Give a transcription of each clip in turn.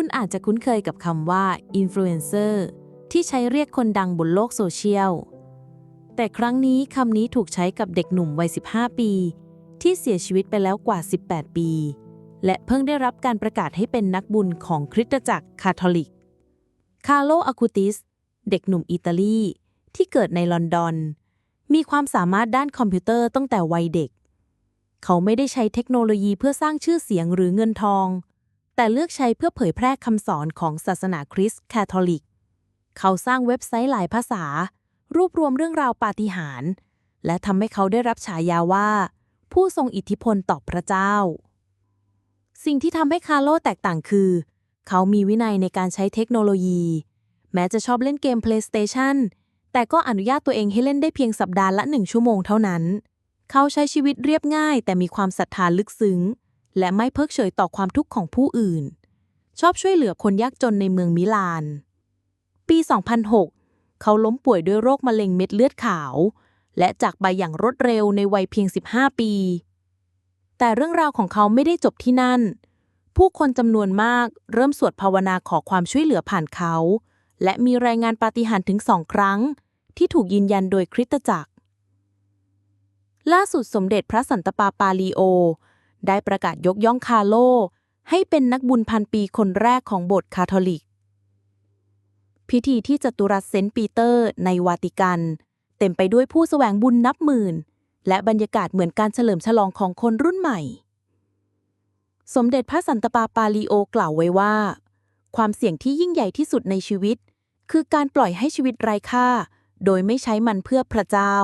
คุณอาจจะคุ้นเคยกับคำว่าอินฟลูเอนเซอร์ที่ใช้เรียกคนดังบนโลกโซเชียล แต่ครั้งนี้คำนี้ถูกใช้กับเด็กหนุ่มวัย 15 ปี ที่เสียชีวิตไปแล้วกว่า 18 ปี และเพิ่งได้รับการประกาศให้เป็นนักบุญของคริสตจักรคาทอลิก คาร์โลอาคูติส เด็กหนุ่มอิตาลีที่เกิดในลอนดอน มีความสามารถด้านคอมพิวเตอร์ตั้งแต่วัยเด็ก เขาไม่ได้ใช้เทคโนโลยีเพื่อสร้างชื่อเสียงหรือเงินทอง แต่เลือกใช้เพื่อเผยแพร่คำสอนของศาสนาคริสต์คาทอลิก เขาสร้างเว็บไซต์หลายภาษา รวบรวมเรื่องราวปาฏิหาริย์และทำให้เขาได้รับฉายาว่า ผู้ทรงอิทธิพลต่อพระเจ้า สิ่งที่ทำให้คาร์โลแตกต่างคือ เขามีวินัยในการใช้เทคโนโลยี แม้จะชอบเล่นเกม PlayStation แต่ก็อนุญาตตัวเองให้เล่นได้เพียงสัปดาห์ละหนึ่งชั่วโมงเท่านั้น เขาใช้ชีวิตเรียบง่าย แต่มีความศรัทธาลึกซึ้ง และไม่เพิกเฉยต่อความทุกข์ของผู้อื่น ชอบช่วยเหลือคนยากจนในเมืองมิลาน ปี 2006 เขาล้มป่วยด้วยโรคมะเร็งเม็ดเลือดขาว และจากไปอย่างรวดเร็วในวัยเพียง 15 ปี แต่เรื่องราวของเขาไม่ได้จบที่นั่น ผู้คนจำนวนมากเริ่มสวดภาวนาขอความช่วยเหลือผ่านเขา และมีรายงานปาฏิหาริย์ถึงสองครั้ง ที่ถูกยืนยันโดยคริสตจักรล่าสุดสมเด็จพระสันตะปาปาลีโอ ได้ประกาศยกย่องคาโล ให้เป็นนักบุญพันปีคนแรกของโบสถ์คาทอลิก พิธีที่จตุรัสเซนต์ปีเตอร์ในวาติกัน เต็มไปด้วยผู้แสวงบุญนับหมื่น และบรรยากาศเหมือนการเฉลิมฉลองของคนรุ่นใหม่ สมเด็จพระสันตะปาปาลีโอกล่าวไว้ว่า ความเสี่ยงที่ยิ่งใหญ่ที่สุดในชีวิต คือการปล่อยให้ชีวิตไร้ค่า โดยไม่ใช้มันเพื่อพระเจ้า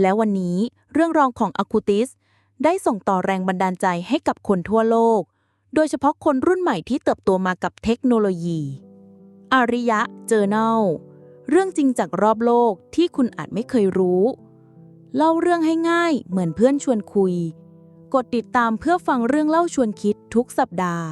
และวันนี้เรื่องรองของอาคูติส ได้ส่งต่อแรงบันดาลใจให้กับคนทั่วโลก โดยเฉพาะคนรุ่นใหม่ที่เติบโตมากับเทคโนโลยี อาริยะเจอเนลเรื่องจริงจากรอบโลกที่คุณอาจไม่เคยรู้ เล่าเรื่องให้ง่ายเหมือนเพื่อนชวนคุย กดติดตามเพื่อฟังเรื่องเล่าชวนคิดทุกสัปดาห์